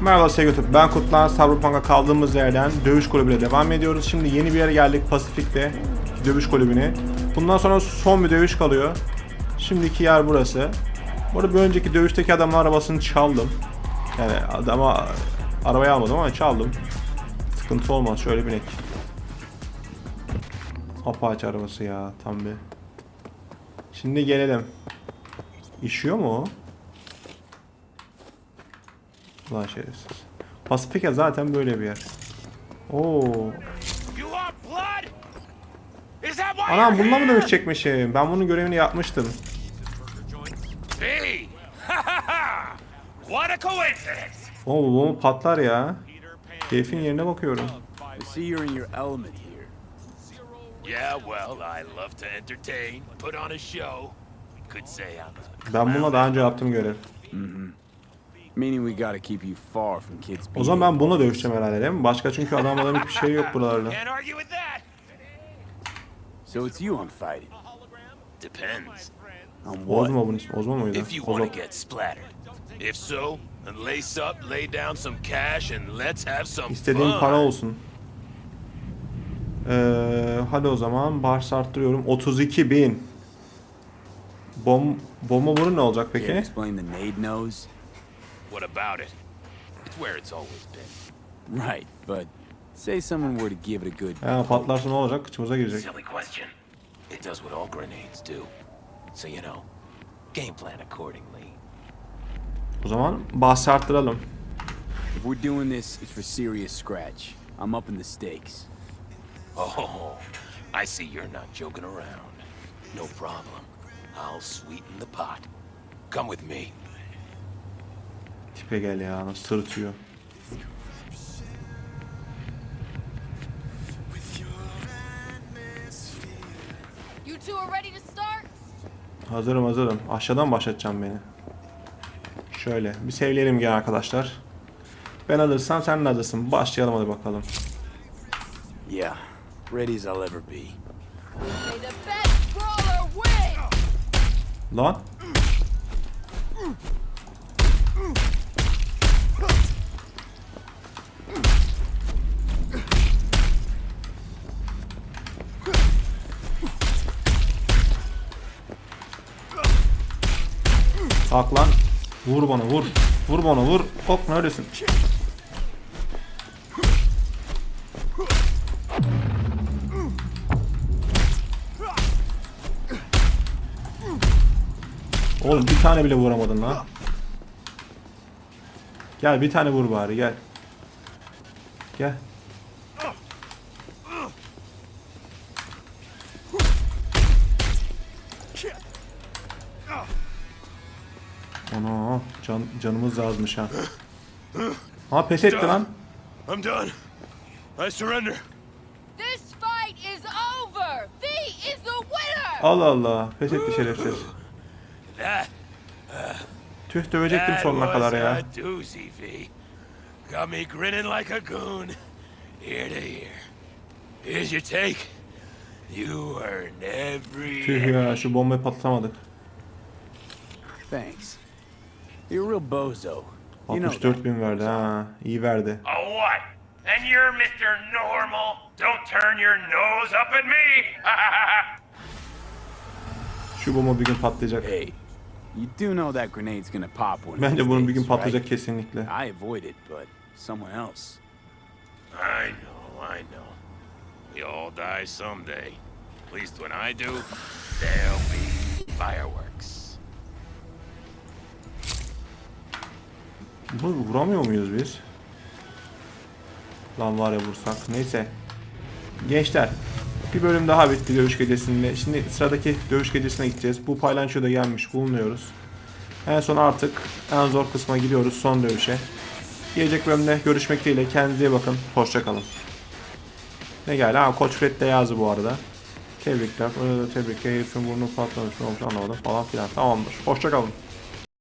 Merhaba sevgili YouTube. Ben Kutlan. Cyberpunk'a kaldığımız yerden dövüş kulübüyle devam ediyoruz. Şimdi yeni bir yere geldik Pasifik'te. Dövüş kulübüne. Bundan sonra son bir dövüş kalıyor. Şimdiki yer burası. Burada bir önceki dövüşteki adamın arabasını çaldım. Yani adama arabayı almadım ama çaldım. Sıkıntı olmaz. Şöyle binek. Apache arabası ya tam bir. Şimdi gelelim. İşiyor mu o? Ulan şerefsiz. Pasifika zaten böyle bir yer. Oo. Anam bununla mı here? dövüşecekmişim? Ben bunun görevini yapmıştım. Me? what a coincidence! Oo bu bomba patlar ya. Keyfin yerine bakıyorum. I see you're in your element here. Yeah, well, I love to entertain, put on a show. Could say I'm a Ben bununla daha önce yaptım görev. O zaman ben bununla dövüşeceğim herhalde değil mi? Başka çünkü adamların hiçbir şey yok buralarda. Can't argue with that. So it's you I'm fighting. Depends. On what? Ozma bunun ismi. Ozma mıydı? If you want to get splattered. If so, then lace up, lay down some cash, and let's have some İstediğim fun. para olsun. Ee, hadi o zaman bars arttırıyorum. 32 bin. Bom, bomba vurur ne olacak peki? What about it? It's where it's always been. Right, but say someone were to give it a good Ha, patlarsa ne olacak? Kıçımıza girecek. Silly question. It does what all grenades do. So, you know, game plan accordingly. O zaman bahsi arttıralım. If we're doing this, it's for serious scratch. I'm up in the stakes. Oh, I see you're not joking around. No problem. I'll sweeten the pot. Come with me. Tipe gel ya nasıl sırıtıyor. You two are ready to start? Hazırım hazırım. Aşağıdan başlatacağım beni. Şöyle bir sevleyelim gel arkadaşlar. Ben alırsam sen de alırsın. Başlayalım hadi bakalım. Yeah, ready as I'll ever be. Lan. Kalk lan. Vur bana vur. Vur bana vur. Hop neredesin? Oğlum bir tane bile vuramadın lan. Gel bir tane vur bari gel. Gel. Ana can, canımız azmış ha. Ha pes etti lan. I'm done. I surrender. This fight is over! V is the winner! Allah Allah. Pes etti şerefsiz. Tüh dövecektim sonuna kadar ya. Got me grinning like a goon. Ear to ear. Here's your take. You earned every... Tüh ya şu bombayı patlatamadık. Thanks. You're a real bozo. You know 64 that. bin verdi ha. İyi verdi. A what? And you're Mr. Normal? Don't turn your nose up at me! Şu bomba bir gün patlayacak. Hey, you do know that grenade's gonna pop one of Bence these bunun bir gün days, patlayacak right? kesinlikle. I avoid it, but someone else. I know, I know. We all die someday. At least when I do, there'll be fireworks. Bunu vuramıyor muyuz biz? Lan var ya vursak. Neyse. Gençler. Bir bölüm daha bitti dövüş gecesinde. Şimdi sıradaki dövüş gecesine gideceğiz. Bu paylançoya da gelmiş bulunuyoruz. En son artık en zor kısma gidiyoruz. Son dövüşe. Gelecek bölümde görüşmek dileğiyle. Kendinize iyi bakın. Hoşçakalın. Ne geldi? Ha Koç Fred de yazdı bu arada. Tebrikler. Ee, tebrikler. Herifin burnu patlamış. Ne olmuş anlamadım falan filan. Tamamdır. Hoşçakalın.